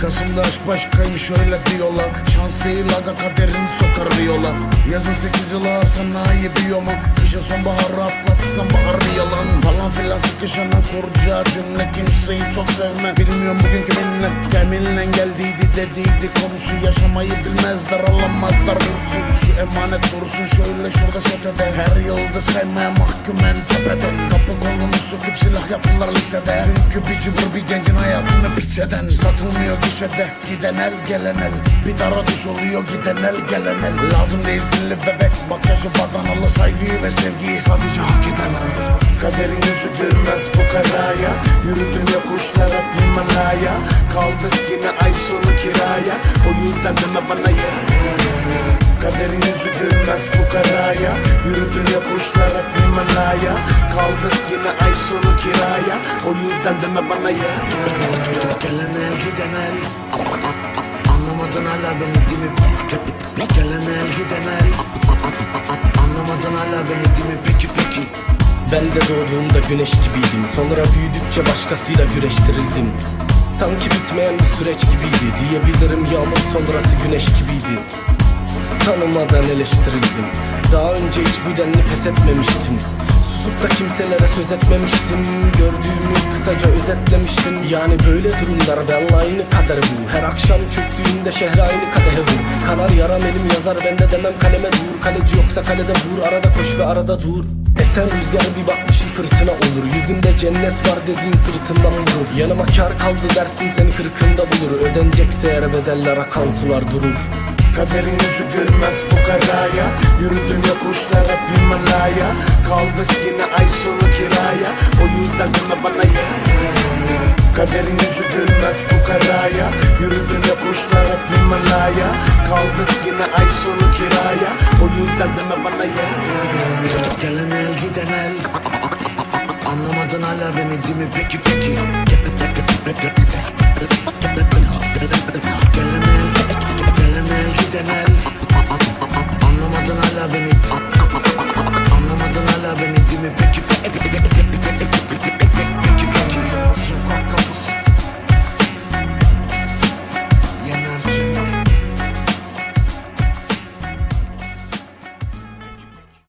Kasım'da aşk başkaymış öyle diyorlar. Şans değil aga kaderini sokar yola Yazın 8 yıl ağır sanayi biyoma Kışa sonbaharı atlatsam bahar yalan Falan filan sıkışana kuracağı cümle Kimseyi çok sevme. Bilmiyorum bugünkü millet Teminle geldiydi dediydi. Komşu yaşamayı bilmezler alamazlar vursun Şu emanet dursun. Şöyle şurada sotede Her yıldız kaymaya mahkumen tepeden Kapı kolunu söküp silah yaptılar lisede. Çünkü bir cıbır bir gencin hayatını piçeden Satılmıyor gişede. Giden el gelen el. Bir dara düş oluyor giden el gelen el. Lazım değil dilli bebek. Makyajı badanalı Saygıyı ve sevgiyi sadece hak eden Kaderin yüzü gülmez fukaraya Yürüdün yokuşlar hep Himalaya. Kaldık yine ay sonu kiraya. O yüzden deme bana ya. Kaderin yüzü gülmez fukaraya. Yürüdün yokuşlar hep Himalaya. Kaldık yine ay sonu kiraya. O yüzden deme bana ya. Gelen el giden el Anlamadın hala beni değil mi? Gelen el giden el Anlamadın hala beni değil mi? Peki Ben de doğduğumda güneş gibiydim. Sonra büyüdükçe başkasıyla güreştirildim. Sanki bitmeyen bir süreç gibiydi. Diyebilirim yağmur sonrası güneş gibiydi. Tanımadan eleştirildim. Daha önce hiç bu denli pes etmemiştim. Susup da kimselere söz etmemiştim. Gördüğümü kısaca özetlemiştim. Yani böyle durumlar benle aynı kader bu. Her akşam çöktüğünde şehre aynı kadehe vur Kanar yaram elim yazar ben de demem. Kaleme dur Kaleci yoksa kalede vur. Arada koş ve arada dur Esen rüzgar bir bakmışın fırtına olur. Yüzümde cennet var dediğin sırtından vurur. Yanıma kar kaldı dersin seni kırkında bulur. Ödenecekse eğer bedeller akan sular durur. Kaderin yüzü gülmez fukaraya. Yürüdün yokuşlar hep Himalaya Kaldık yine ay sonu kiraya. O yüzden deme bana ya Kaderin yüzü gülmez fukaraya. Yürüdün yokuşlar hep Himalaya Kaldık yine ay sonu kiraya. O yüzden deme bana ya Sen hala benim gibi peki peki